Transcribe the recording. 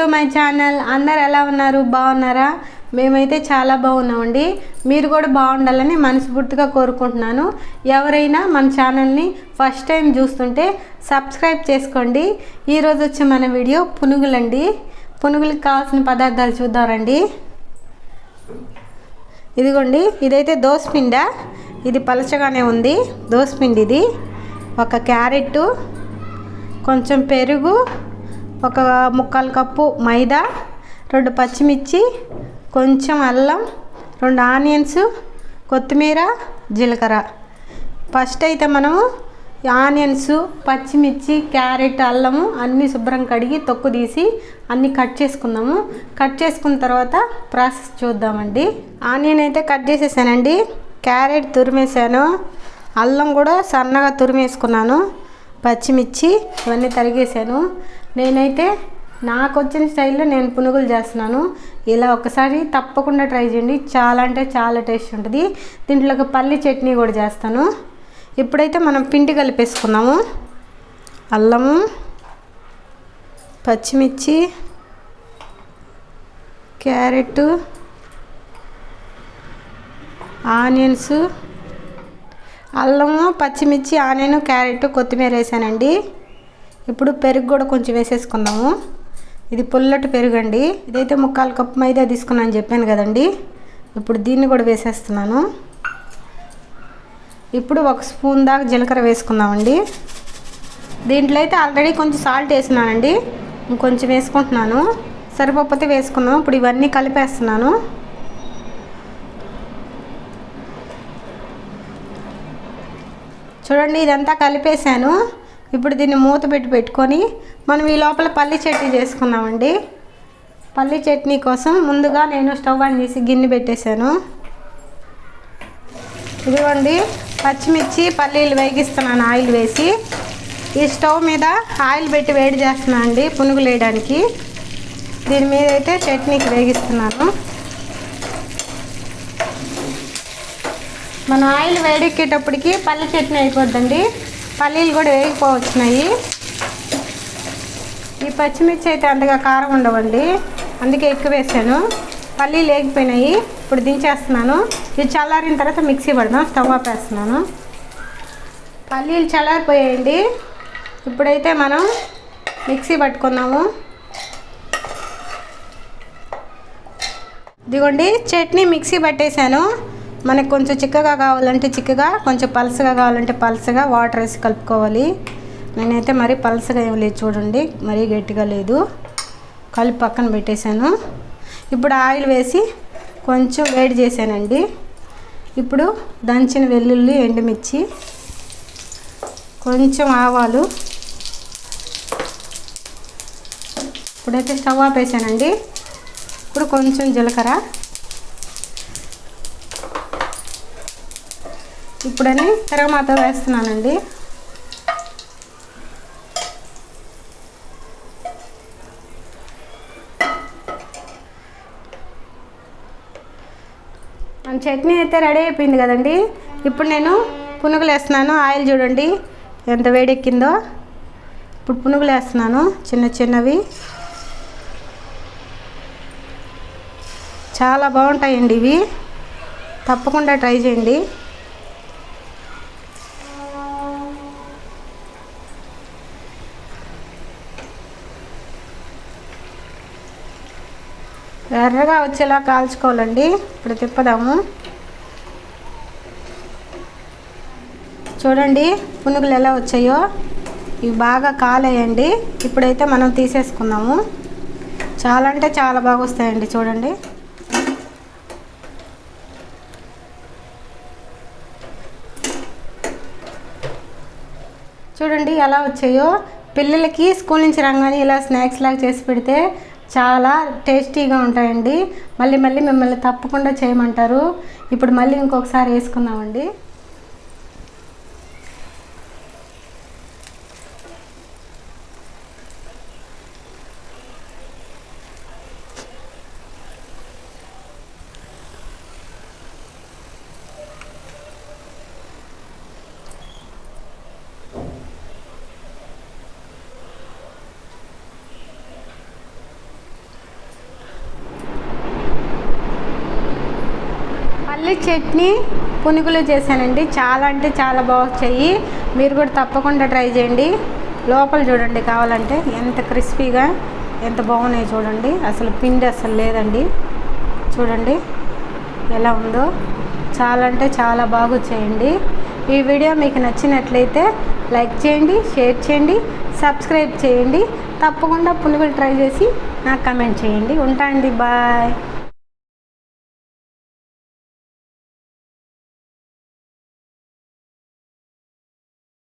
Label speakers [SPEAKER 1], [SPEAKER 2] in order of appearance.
[SPEAKER 1] To my channel అందరు ఎలా ఉన్నారు? బాగున్నారా? మేమైతే చాలా బాగున్నామండి. మీరు కూడా బాగుండాలని మనస్ఫూర్తిగా కోరుకుంటున్నాను. ఎవరైనా మన ఛానల్ని ఫస్ట్ టైం చూస్తుంటే సబ్స్క్రైబ్ చేసుకోండి. ఈరోజు వచ్చే మన వీడియో పునుగులండి. పునుగులకు కావాల్సిన పదార్థాలు చూద్దామండి. ఇదిగోండి ఇదైతే దోసపిండ. ఇది పలచగానే ఉంది. దోసపిండి ఇది ఒక క్యారెట్ కొంచెం పెరుగు ఒక ముక్కాలు కప్పు మైదా రెండు పచ్చిమిర్చి కొంచెం అల్లం రెండు ఆనియన్స్ కొత్తిమీర జీలకర్ర. ఫస్ట్ అయితే మనము ఆనియన్స్ పచ్చిమిర్చి క్యారెట్ అల్లము అన్నీ శుభ్రం కడిగి తొక్కు తీసి అన్నీ కట్ చేసుకుందాము. కట్ చేసుకున్న తర్వాత ప్రాసెస్ చూద్దామండి. ఆనియన్ అయితే కట్ చేసేసానండి. క్యారెట్ తురిమేసాను. అల్లం కూడా సన్నగా తురిమేసుకున్నాను. పచ్చిమిర్చి ఇవన్నీ తరిగేసాను. నేనైతే నాకు వచ్చిన స్టైల్లో నేను పునుగులు చేస్తున్నాను. ఇలా ఒకసారి తప్పకుండా ట్రై చేయండి. చాలా అంటే చాలా టేస్ట్ ఉంటుంది. దీంట్లోకి పల్లి చట్నీ కూడా చేస్తాను. ఇప్పుడైతే మనం పిండి కలిపేసుకుందాము. అల్లము పచ్చిమిర్చి క్యారెట్ ఆనియన్స్ అల్లము పచ్చిమిర్చి ఆనియన్ క్యారెట్ కొత్తిమీర వేసానండి. ఇప్పుడు పెరుగు కూడా కొంచెం వేసేసుకుందాము. ఇది పుల్లటి పెరుగు అండి ఇదైతే ముక్కాలు కప్పు మైదా తీసుకున్నాను చెప్పాను కదండి. ఇప్పుడు దీన్ని కూడా వేసేస్తున్నాను. ఇప్పుడు ఒక స్పూన్ దాకా జీలకర్ర వేసుకుందామండి. దీంట్లో అయితే ఆల్రెడీ కొంచెం సాల్ట్ వేసినానండి. ఇంకొంచెం వేసుకుంటున్నాను. సరిపోతే వేసుకున్నాం. ఇప్పుడు ఇవన్నీ కలిపేస్తున్నాను. చూడండి ఇదంతా కలిపేసాను ఇప్పుడు దీన్ని మూత పెట్టి పెట్టుకొని మనం ఈ లోపల పల్లి చట్నీ చేసుకుందామండి. పల్లి చట్నీ కోసం ముందుగా నేను స్టవ్ ఆన్ చేసి గిన్నె పెట్టేశాను. ఇదిగోండి పచ్చిమిర్చి పల్లీలు వేగిస్తున్నాను ఆయిల్ వేసి. ఈ స్టవ్ మీద ఆయిల్ పెట్టి వేడి చేస్తున్నాను అండి పునుగులు వేయడానికి దీని మీద అయితే చట్నీకి వేగిస్తున్నాను. మన ఆయిల్ వేడెక్కేటప్పటికి పల్లి చట్నీ అయిపోద్దండి. పల్లీలు కూడా వేగిపోవచ్చున్నాయి ఈ పచ్చిమిర్చి అయితే అంతగా కారం ఉండవండి. అందుకే ఎక్కువ వేసాను. పల్లీలు వేగిపోయినాయి. ఇప్పుడు దించేస్తున్నాను. ఇది చల్లారిన తర్వాత మిక్సీ పడదాం. స్టవ్ ఆపేస్తున్నాను పల్లీలు చల్లారిపోయాయండి. ఇప్పుడైతే మనం మిక్సీ పట్టుకుందాము. ఇదిగోండి చట్నీ మిక్సీ పట్టేశాను. మనకు కొంచెం చిక్కగా కావాలంటే చిక్కగా కొంచెం పలసగా కావాలంటే పలసగా వాటర్ వేసి కలుపుకోవాలి. నేనైతే మరీ పలసగా ఏం లేదు చూడండి మరీ గట్టిగా లేదు. కలిపి పక్కన పెట్టేశాను. ఇప్పుడు ఆయిల్ వేసి కొంచెం వేడి చేశానండి. ఇప్పుడు దంచిన వెల్లుల్లి ఎండుమిర్చి కొంచెం ఆవాలు. ఇప్పుడైతే స్టవ్ ఆపేసానండి ఇప్పుడు కొంచెం జీలకర్ర. ఇప్పుడని తిరగమాత వేస్తున్నానండి. మన చట్నీ అయితే రెడీ అయిపోయింది కదండి. ఇప్పుడు నేను పునుగులు వేస్తున్నాను. ఆయిల్ చూడండి ఎంత వేడెక్కిందో. ఇప్పుడు పునుగులు వేస్తున్నాను చిన్న చిన్నవి. చాలా బాగుంటాయండి ఇవి. తప్పకుండా ట్రై చేయండి. ఎర్రగా వచ్చేలా కాల్చుకోవాలండి. ఇప్పుడు తిప్పదాము. చూడండి పునుగులు ఎలా వచ్చాయో. ఇవి బాగా కాలేయండి. ఇప్పుడైతే మనం తీసేసుకుందాము. చాలా అంటే చాలా బాగా వస్తాయండి చూడండి. చూడండి ఎలా వచ్చాయో. పిల్లలకి స్కూల్ నుంచి రాగానే ఇలా స్నాక్స్ లాగా చేసి పెడితే చాలా టేస్టీగా ఉంటాయండి. మళ్ళీ మళ్ళీ మిమ్మల్ని తప్పకుండా చేయమంటారు. ఇప్పుడు మళ్ళీ ఇంకొకసారి వేసుకుందామండి. పల్లి చట్నీ పునుగులు చేశానండి. చాలా అంటే చాలా బాగా వచ్చాయి మీరు కూడా తప్పకుండా ట్రై చేయండి. లోపల చూడండి కావాలంటే ఎంత క్రిస్పీగా ఎంత బాగున్నాయి చూడండి. అసలు పిండి అసలు లేదండి. చూడండి ఎలా ఉందో. చాలా అంటే చాలా బాగా చేయండి ఈ వీడియో మీకు నచ్చినట్లయితే లైక్ చేయండి షేర్ చేయండి సబ్స్క్రైబ్ చేయండి. తప్పకుండా పునుగులు ట్రై చేసి నాకు కమెంట్ చేయండి. ఉంటా అండి. బాయ్.